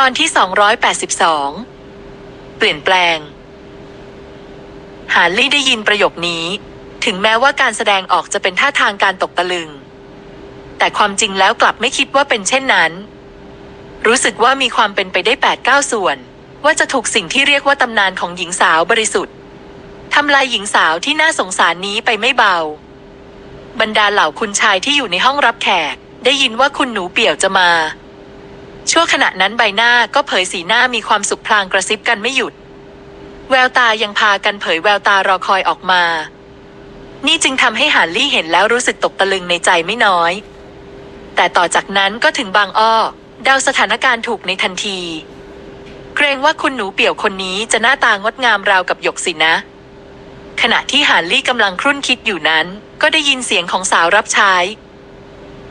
ตอนที่ 282 เปลี่ยนแปลง ฮาร์ลี่ได้ยินประโยคนี้ ถึงแม้ว่าการแสดงออกจะเป็นท่าทางการตกตะลึง แต่ความจริงแล้วกลับไม่คิดว่าเป็นเช่นนั้น รู้สึกว่ามีความเป็นไปได้8ปดเก้าส่วน ว่าจะถูกสิ่งที่เรียกว่าตำนานของหญิงสาวบริสุทธิ์ทำลายหญิงสาวที่น่าสงสารนี้ไปไม่เบา บรรดาเหล่าคุณชายที่อยู่ในห้องรับแขก ได้ยินว่าคุณหนูเปี่ยวจะมา ชั่วขณะนั้นใบหน้าก็เผยสีหน้ามีความสุขพลางกระซิบกันไม่หยุด แววตายังพากันเผยแววตารอคอยออกมา นี่จึงทำให้หานลี่เห็นแล้วรู้สึกตกตะลึงในใจไม่น้อย แต่ต่อจากนั้นก็ถึงบางอ้อเดาสถานการณ์ถูกในทันที เกรงว่าคุณหนูเปี่ยวคนนี้จะหน้าตางดงามราวกับหยกสินะ ขณะที่หานลี่กำลังครุ่นคิดอยู่นั้น ก็ได้ยินเสียงของสาวรับใช้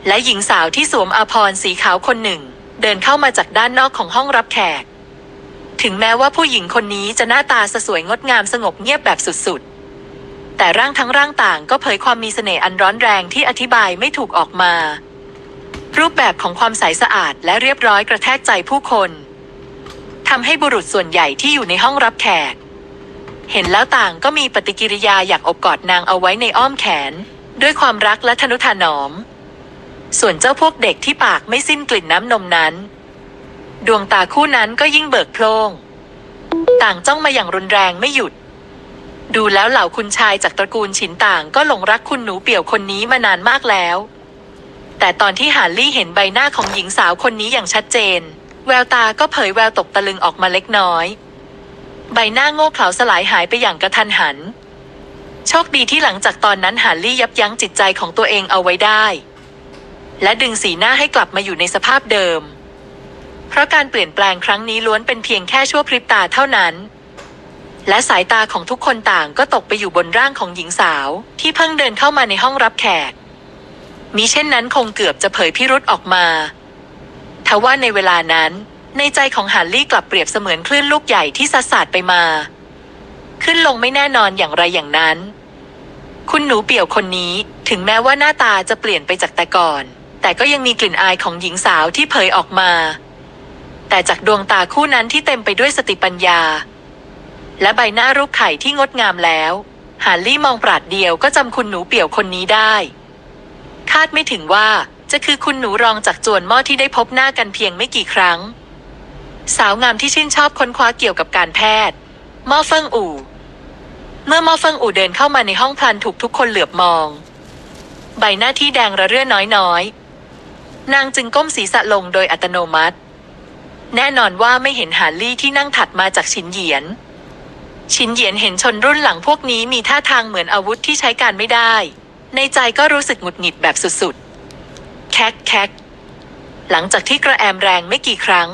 และหญิงสาวที่สวมอาภรณ์สีขาวคนหนึ่ง เดินเข้ามาจากด้านนอกของห้องรับแขก ถึงแม้ว่าผู้หญิงคนนี้จะหน้าตาสสวยงดงามสงบเงียบแบบสุดๆ แต่ร่างทั้งร่างต่างก็เผยความมีเสน่ห์อันร้อนแรงที่อธิบายไม่ถูกออกมา รูปแบบของความใสสะอาดและเรียบร้อยกระแทกใจผู้คนทำให้บุรุษส่วนใหญ่ที่อยู่ในห้องรับแขก เห็นแล้วต่างก็มีปฏิกิริยาอยากอบกอดนางเอาไว้ในอ้อมแขน ด้วยความรักและทนุถนอม ส่วนเจ้าพวกเด็กที่ปากไม่สิ้นกลิ่นน้ำนมนั้น ดวงตาคู่นั้นก็ยิ่งเบิกโพลงต่างจ้องมาอย่างรุนแรงไม่หยุด ดูแล้วเหล่าคุณชายจากตระกูลฉินต่างก็หลงรักคุณหนูเปี่ยวคนนี้มานานมากแล้ว แต่ตอนที่หาลี่เห็นใบหน้าของหญิงสาวคนนี้อย่างชัดเจน แววตาก็เผยแววตกตะลึงออกมาเล็กน้อย ใบหน้าโง่เขลาสลายหายไปอย่างกระทันหัน โชคดีที่หลังจากตอนนั้นหาลี่ยับยั้งจิตใจของตัวเองเอาไว้ได้ และดึงสีหน้าให้กลับมาอยู่ในสภาพเดิม เพราะการเปลี่ยนแปลงครั้งนี้ล้วนเป็นเพียงแค่ชั่วพริบตาเท่านั้น และสายตาของทุกคนต่างก็ตกไปอยู่บนร่างของหญิงสาว ที่เพิ่งเดินเข้ามาในห้องรับแขกมิเช่นนั้นคงเกือบจะเผยพิรุษออกมาทว่าในเวลานั้น ในใจของฮาร์ลี่กลับเปรียบเสมือนคลื่นลูกใหญ่ที่ซัดสาดไปมา ขึ้นลงไม่แน่นอนอย่างไรอย่างนั้น คุณหนูเปี่ยวคนนี้ถึงแม้ว่าหน้าตาจะเปลี่ยนไปจากแต่ก่อน แต่ก็ยังมีกลิ่นอายของหญิงสาวที่เผยออกมา แต่จากดวงตาคู่นั้นที่เต็มไปด้วยสติปัญญา และใบหน้ารูปไข่ที่งดงามแล้ว ฮาร์ลี่มองปราดเดียวก็จำคุณหนูเปี่ยวคนนี้ได้ คาดไม่ถึงว่าจะคือคุณหนูรองจากจวนหม้อที่ได้พบหน้ากันเพียงไม่กี่ครั้ง สาวงามที่ชื่นชอบค้นคว้าเกี่ยวกับการแพทย์หม้อเฟิงอู่ เมื่อหม้อเฟิงอู่เดินเข้ามาในห้องพลันถูกทุกคนเหลือบมอง ใบหน้าที่แดงระเรื่อน้อยๆ นางจึงก้มศีรษะลงโดยอัตโนมัติ แน่นอนว่าไม่เห็นหาลี่ที่นั่งถัดมาจากชินเหยียน ชินเหยียนเห็นชนรุ่นหลังพวกนี้มีท่าทางเหมือนอาวุธที่ใช้การไม่ได้ ในใจก็รู้สึกหงุดหงิดแบบสุดๆ แคกแคกหลังจากที่กระแอมแรงไม่กี่ครั้ง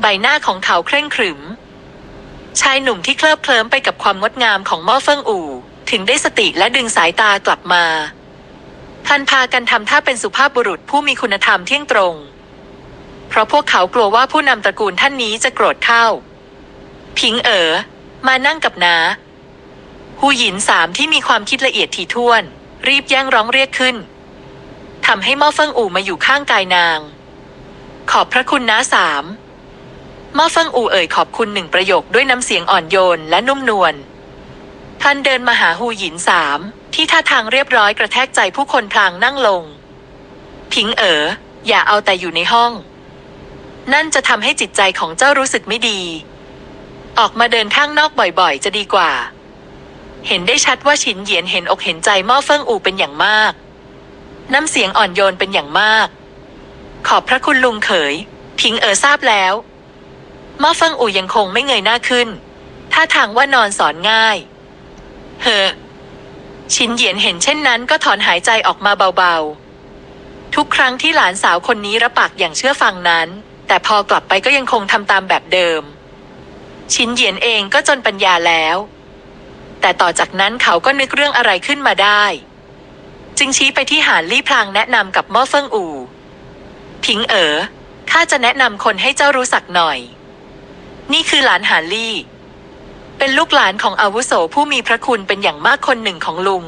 ใบหน้าของเขาเคร่งขรึม ชายหนุ่มที่เคลิบเคลิ้มไปกับความงดงามของหม้อเฟิงอู่ ถึงได้สติและดึงสายตากลับมา พันพากันทำท่าเป็นสุภาพบุรุษผู้มีคุณธรรมเที่ยงตรง เพราะพวกเขากลัวว่าผู้นำตระกูลท่านนี้จะโกรธเข้า พิงเอ๋อ มานั่งกับนาหูหยินสามที่มีความคิดละเอียดถี่ถ้วน รีบแย่งร้องเรียกขึ้นทำให้หม้อเฟิงอู่มาอยู่ข้างกายนาง ขอบพระคุณน้าสามหม้อเฟิงอู่เอ่ยขอบคุณหนึ่งประโยคด้วยน้ำเสียงอ่อนโยนและนุ่มนวลท่านเดินมาหาหูหยินสาม ที่ท่าทางเรียบร้อยกระแทกใจผู้คนพลางนั่งลง พิงเอ๋ออย่าเอาแต่อยู่ในห้อง นั่นจะทำให้จิตใจของเจ้ารู้สึกไม่ดี ออกมาเดินข้างนอกบ่อยๆ จะดีกว่า เห็นได้ชัดว่าฉินเหยียนเห็นอกเห็นใจม้อเฟิงอูเป็นอย่างมาก น้ำเสียงอ่อนโยนเป็นอย่างมาก ขอบพระคุณลุงเขย พิงเอ๋อทราบแล้วม้อเฟิงอูยังคงไม่เงยหน้าขึ้นท่าทางว่านอนสอนง่าย เฮอ ชินเหยียนเห็นเช่นนั้นก็ถอนหายใจออกมาเบาๆ ทุกครั้งที่หลานสาวคนนี้รับปากอย่างเชื่อฟังนั้น แต่พอกลับไปก็ยังคงทำตามแบบเดิม ชินเหยียนเองก็จนปัญญาแล้ว แต่ต่อจากนั้นเขาก็นึกเรื่องอะไรขึ้นมาได้ จึงชี้ไปที่หานลี่พลางแนะนำกับม้อเฟิงอู่พิงเอ๋อข้าจะแนะนำคนให้เจ้ารู้สักหน่อย นี่คือหลานหานลี่ เป็นลูกหลานของอาวุโสผู้มีพระคุณเป็นอย่างมากคนหนึ่งของลุง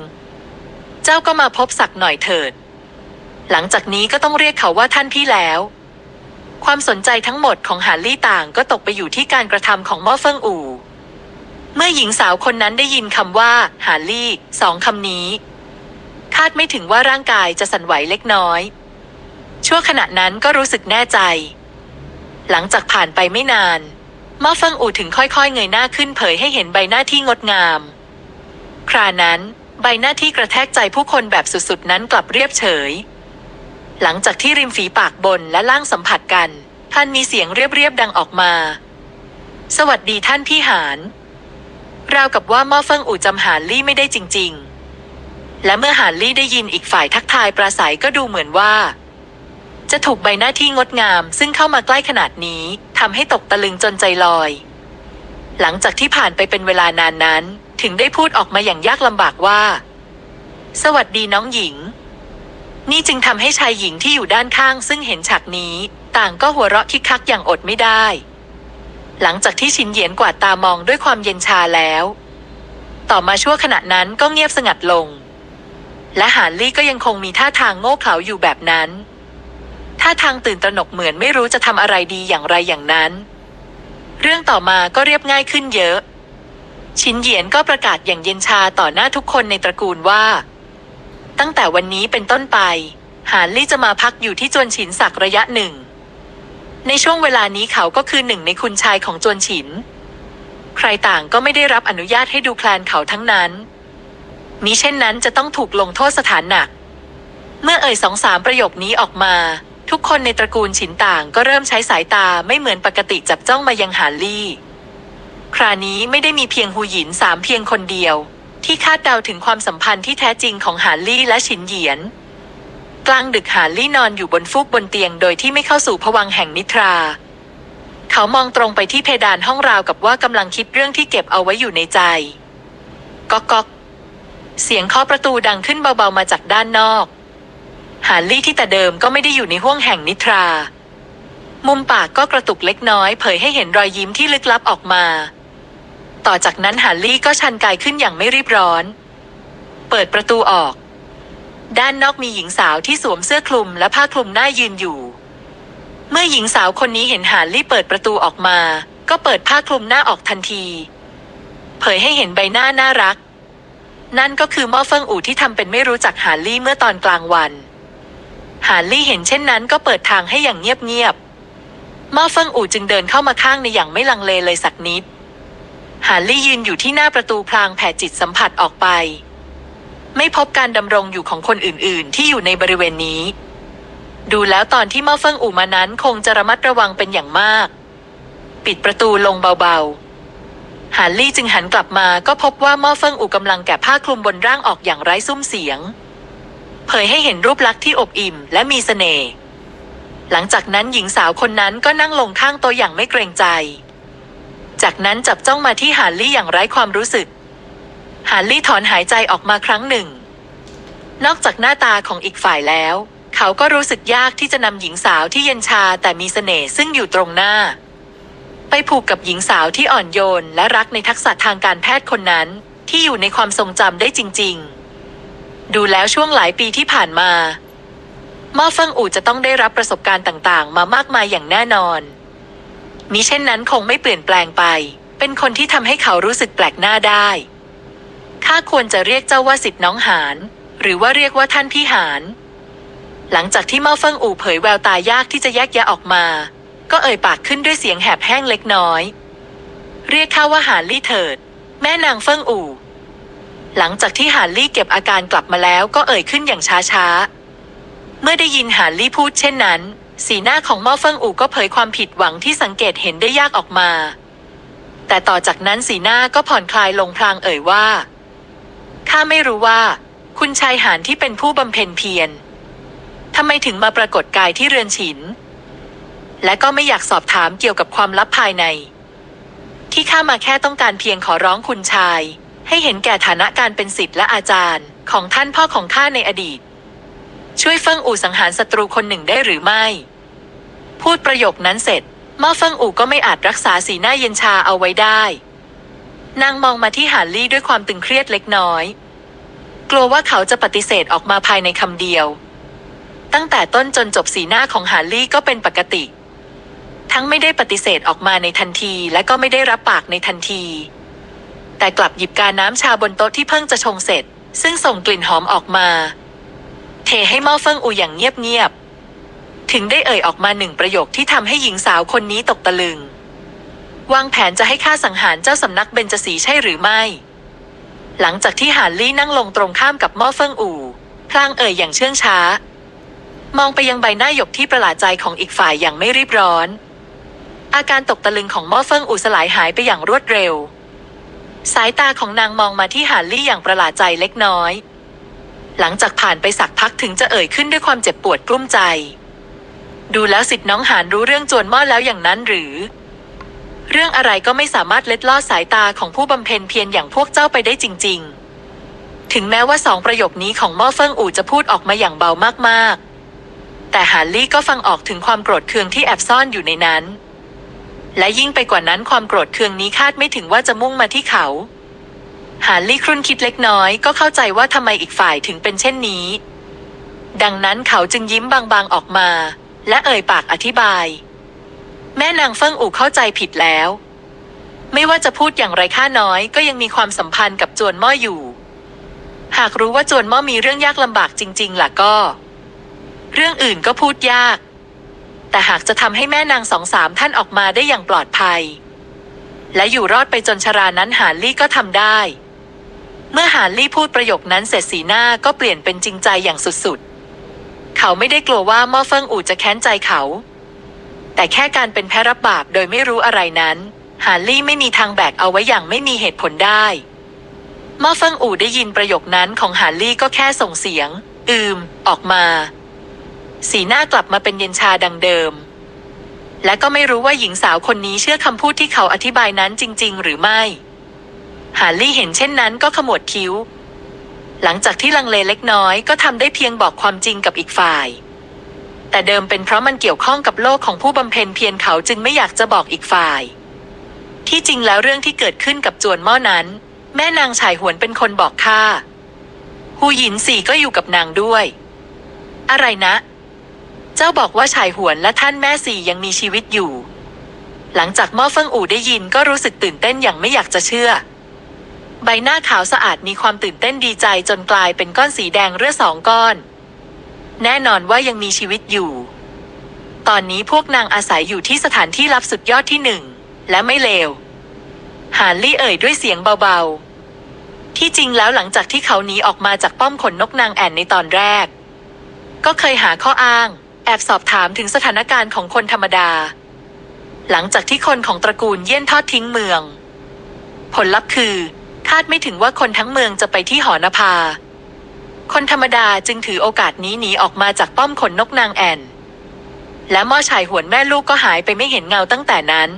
เจ้าก็มาพบสักหน่อยเถิด หลังจากนี้ก็ต้องเรียกเขาว่าท่านพี่แล้ว ความสนใจทั้งหมดของหานลี่ต่างก็ตกไปอยู่ที่การกระทำของม่อเฟิงอู่ เมื่อหญิงสาวคนนั้นได้ยินคำว่าหานลี่สองคำนี้ คาดไม่ถึงว่าร่างกายจะสั่นไหวเล็กน้อย ชั่วขณะนั้นก็รู้สึกแน่ใจ หลังจากผ่านไปไม่นาน ม่อเฟิงอู่ถึงค่อยๆ เงยหน้าขึ้นเผยให้เห็นใบหน้าที่งดงาม ครานั้น ใบหน้าที่กระแทกใจผู้คนแบบสุดๆ นั้นกลับเรียบเฉย หลังจากที่ริมฝีปากบนและล่างสัมผัสกัน ท่านมีเสียงเรียบๆดังออกมา สวัสดีท่านพี่หานราวกับว่าม่อเฟิงอู่จำหานลี่ไม่ได้จริง ๆ และเมื่อหานลี่ได้ยินอีกฝ่ายทักทายปราศัยก็ดูเหมือนว่า จะถูกใบหน้าที่งดงาม ซึ่งเข้ามาใกล้ขนาดนี้ทำให้ตกตะลึงจนใจลอย หลังจากที่ผ่านไปเป็นเวลานานนั้น ถึงได้พูดออกมาอย่างยากลำบากว่า สวัสดีน้องหญิง นี่จึงทำให้ชายหญิงที่อยู่ด้านข้าง ซึ่งเห็นฉากนี้ ต่างก็หัวเราะคิกคักอย่างอดไม่ได้ หลังจากที่ชินเหยียนกวาดตามองด้วยความเย็นชาแล้ว ต่อมาชั่วขณะนั้นก็เงียบสงัดลง และหานลี่ก็ยังคงมีท่าทางโง่เขลาอยู่แบบนั้น ท่าทางตื่นตระหนกเหมือนไม่รู้จะทำอะไรดีอย่างไรอย่างนั้น เรื่องต่อมาก็เรียบง่ายขึ้นเยอะ ชินเหยียนก็ประกาศอย่างเย็นชาต่อหน้าทุกคนในตระกูลว่า ตั้งแต่วันนี้เป็นต้นไป หานลี่จะมาพักอยู่ที่จวนฉินสักระยะหนึ่ง ในช่วงเวลานี้เขาก็คือหนึ่งในคุณชายของจวนฉิน ใครต่างก็ไม่ได้รับอนุญาตให้ดูแคลนเขาทั้งนั้นมิเช่นนั้นจะต้องถูกลงโทษสถานหนัก เมื่อเอ่ยสองสามประโยคนี้ออกมา ทุกคนในตระกูลฉินต่างก็เริ่มใช้สายตาไม่เหมือนปกติจับจ้องมายังหานลี่ คราวนี้ไม่ได้มีเพียงหูหยินสามเพียงคนเดียว ที่คาดเดาถึงความสัมพันธ์ที่แท้จริงของหานลี่และฉินเหยียน กลางดึกหานลี่นอนอยู่บนฟูกบนเตียงโดยที่ไม่เข้าสู่ผวังแห่งนิทรา เขามองตรงไปที่เพดานห้องราวกับว่ากำลังคิดเรื่องที่เก็บเอาไว้อยู่ในใจก๊อกก๊อกเสียงเคาะประตูดังขึ้นเบาๆมาจากด้านนอก หานลี่ที่แต่เดิมก็ไม่ได้อยู่ในห้วงแห่งนิทรา มุมปากก็กระตุกเล็กน้อยเผยให้เห็นรอยยิ้มที่ลึกลับออกมา ต่อจากนั้นหานลี่ก็ชันกายขึ้นอย่างไม่รีบร้อน เปิดประตูออก ด้านนอกมีหญิงสาวที่สวมเสื้อคลุมและผ้าคลุมหน้ายืนอยู่ เมื่อหญิงสาวคนนี้เห็นหานลี่เปิดประตูออกมา ก็เปิดผ้าคลุมหน้าออกทันที เผยให้เห็นใบหน้าน่ารัก นั่นก็คือม่อเฟิงอู่ที่ทำเป็นไม่รู้จักหานลี่เมื่อตอนกลางวัน หานลี่เห็นเช่นนั้นก็เปิดทางให้อย่างเงียบๆม่อเฟิงอู่จึงเดินเข้ามาข้างในอย่างไม่ลังเลเลยสักนิด หานลี่ยืนอยู่ที่หน้าประตูพลางแผ่จิตสัมผัสออกไป ไม่พบการดำรงอยู่ของคนอื่นๆ ที่อยู่ในบริเวณนี้ ดูแล้วตอนที่ม่อเฟิงอู่มานั้นคงจะระมัดระวังเป็นอย่างมาก ปิดประตูลงเบาๆ หานลี่จึงหันกลับมาก็พบว่าม่อเฟิงอู่กำลังแกะผ้าคลุมบนร่างออกอย่างไร้ซุ้มเสียง ผยให้เห็นรูปลักษณ์ที่อบอิ่มและมีเสน่ห์หลังจากนั้นหญิงสาวคนนั้นก็นั่งลงข้างโต๊ะอย่างไม่เกรงใจ จากนั้นจับจ้องมาที่หานลี่อย่างไร้ความรู้สึกหานลี่ถอนหายใจออกมาครั้งหนึ่ง นอกจากหน้าตาของอีกฝ่ายแล้ว เขาก็รู้สึกยากที่จะนำหญิงสาวที่เย็นชาแต่มีเสน่ห์ซึ่งอยู่ตรงหน้า ไปผูกกับหญิงสาวที่อ่อนโยนและรักในทักษะทางการแพทย์คนนั้น ที่อยู่ในความทรงจำได้จริง ๆ ดูแล้วช่วงหลายปีที่ผ่านมาม่อเฟิงอู่จะต้องได้รับประสบการณ์ต่างๆ มามากมายอย่างแน่นอนมิเช่นนั้นคงไม่เปลี่ยนแปลงไป เป็นคนที่ทำให้เขารู้สึกแปลกหน้าได้ ข้าควรจะเรียกเจ้าว่าสิทธิน้องหาน หรือว่าเรียกว่าท่านพี่หาน หลังจากที่เมาเฟิงอู่เผยแววตายากที่จะแยกแยะออกมา ก็เอ่ยปากขึ้นด้วยเสียงแหบแห้งเล็กน้อย เรียกข้าว่าหานลี่เถิด แม่นางเฟิงอู่ หลังจากที่หานลี่เก็บอาการกลับมาแล้วก็เอ่ยขึ้นอย่างช้าๆ เมื่อได้ยินหานลี่พูดเช่นนั้น สีหน้าของเมาเฟิงอู่ก็เผยความผิดหวังที่สังเกตเห็นได้ยากออกมา แต่ต่อจากนั้นสีหน้าก็ผ่อนคลายลงพลางเอ่ยว่าข้าไม่รู้ว่า คุณชายหานที่เป็นผู้บำเพ็ญเพียรทำไมถึงมาปรากฏกายที่เรือนฉิน และก็ไม่อยากสอบถามเกี่ยวกับความลับภายใน ที่ข้ามาแค่ต้องการเพียงขอร้องคุณชาย ให้เห็นแก่ฐานะการเป็นศิษย์และอาจารย์ ของท่านพ่อของข้าในอดีต ช่วยเฟิงอู่สังหารศัตรูคนหนึ่งได้หรือไม่ พูดประโยคนั้นเสร็จม่อเฟิงอู่ก็ไม่อาจรักษาสีหน้าเย็นชาเอาไว้ได้ นางมองมาที่หานลี่ด้วยความตึงเครียดเล็กน้อย กลัวว่าเขาจะปฏิเสธออกมาภายในคำเดียว ตั้งแต่ต้นจนจบสีหน้าของหานลี่ก็เป็นปกติ ทั้งไม่ได้ปฏิเสธออกมาในทันทีและก็ไม่ได้รับปากในทันที แต่กลับหยิบกาน้ำชาบนโต๊ะที่เพิ่งจะชงเสร็จ ซึ่งส่งกลิ่นหอมออกมา เทให้หม้อเฟิงอูอย่างเงียบๆ ถึงได้เอ่ยออกมาหนึ่งประโยคที่ทำให้หญิงสาวคนนี้ตกตะลึง วางแผนจะให้ข้าสังหารเจ้าสำนักเบญจศรีใช่หรือไม่ หลังจากที่หานลี่นั่งลงตรงข้ามกับหม้อเฟิงอู่พลางเอ่ยอย่างเชื่องช้า มองไปยังใบหน้าหยกที่ประหลาดใจของอีกฝ่ายอย่างไม่รีบร้อน อาการตกตะลึงของหม้อเฟิงอู่สลายหายไปอย่างรวดเร็ว สายตาของนางมองมาที่หานลี่อย่างประหลาดใจเล็กน้อย หลังจากผ่านไปสักพักถึงจะเอ่ยขึ้นด้วยความเจ็บปวดกลุ้มใจ ดูแล้วสิทธิ์น้องหานรู้เรื่องจวนหม้อแล้วอย่างนั้นหรือ เรื่องอะไรก็ไม่สามารถเล็ดลอดสายตาของผู้บำเพ็ญเพียรอย่างพวกเจ้าไปได้จริง ๆ ถึงแม้ว่าสองประโยคนี้ของหม้อเฟิงอู่จะพูดออกมาอย่างเบามากๆ แต่หานลี่ก็ฟังออกถึงความโกรธเคืองที่แอบซ่อนอยู่ในนั้น และยิ่งไปกว่านั้นความโกรธเคืองนี้คาดไม่ถึงว่าจะมุ่งมาที่เขาหานลี่ครุ่นคิดเล็กน้อยก็เข้าใจว่าทำไมอีกฝ่ายถึงเป็นเช่นนี้ ดังนั้นเขาจึงยิ้มบางๆออกมา และเอ่ยปากอธิบาย แม่นางเฟิงอู่เข้าใจผิดแล้ว ไม่ว่าจะพูดอย่างไรข้าน้อย ก็ยังมีความสัมพันธ์กับจวนม้ออยู่ หากรู้ว่าจวนม้อมีเรื่องยากลำบากจริง ๆล่ะก็ เรื่องอื่นก็พูดยาก แต่หากจะทำให้แม่นางสองสามท่านออกมาได้อย่างปลอดภัย และอยู่รอดไปจนชรานั้นหานลี่ก็ทำได้ เมื่อหานลี่พูดประโยคนั้นเสร็จสีหน้าก็เปลี่ยนเป็นจริงใจอย่างสุดๆ เขาไม่ได้กลัวว่าม้อเฟิงอู่จะแค้นใจเขา แต่แค่การเป็นแพ้รับบาปโดยไม่รู้อะไรนั้น หานลี่ไม่มีทางแบกเอาไว้อย่างไม่มีเหตุผลได้ม้อเฟิงอู่ได้ยินประโยคนั้นของหานลี่ก็แค่ส่งเสียง อืม ออกมา สีหน้ากลับมาเป็นเย็นชาดังเดิม และก็ไม่รู้ว่าหญิงสาวคนนี้เชื่อคำพูดที่เขาอธิบายนั้นจริง ๆ หรือไม่หาร์ลี่เห็นเช่นนั้นก็ขมวดคิ้ว หลังจากที่ลังเลเล็กน้อยก็ทำได้เพียงบอกความจริงกับอีกฝ่าย แต่เดิมเป็นเพราะมันเกี่ยวข้องกับโลกของผู้บำเพ็ญเพียรเขาจึงไม่อยากจะบอกอีกฝ่าย ที่จริงแล้วเรื่องที่เกิดขึ้นกับจวนหม้อนั้น แม่นางชายหวนเป็นคนบอกข้าหูหยินสี่ก็อยู่กับนางด้วย อะไรนะ เจ้าบอกว่าชายหวนและท่านแม่สี่ยังมีชีวิตอยู่ หลังจากม้อเฟิงอู่ได้ยินก็รู้สึกตื่นเต้นอย่างไม่อยากจะเชื่อ ใบหน้าขาวสะอาดมีความตื่นเต้นดีใจจนกลายเป็นก้อนสีแดงเรือสองก้อน แน่นอนว่ายังมีชีวิตอยู่ ตอนนี้พวกนางอาศัยอยู่ที่สถานที่ลับสุดยอดที่หนึ่งและไม่เลวหานลี่เอ่ยด้วยเสียงเบาๆ ที่จริงแล้วหลังจากที่เขาหนีออกมาจากป้อมขนนกนางแอ่นในตอนแรก ก็เคยหาข้ออ้าง อบสอบถามถึงสถานการณ์ของคนธรรมดา หลังจากที่คนของตระกูลเยี่ยนทอดทิ้งเมือง ผลลัพธ์คือ คาดไม่ถึงว่าคนทั้งเมืองจะไปที่หอนภา คนธรรมดาจึงถือโอกาสนี้หนีออกมาจากป้อมขนนกนางแอ่น และม่อชายหวนแม่ลูกก็หายไปไม่เห็นเงาตั้งแต่นั้น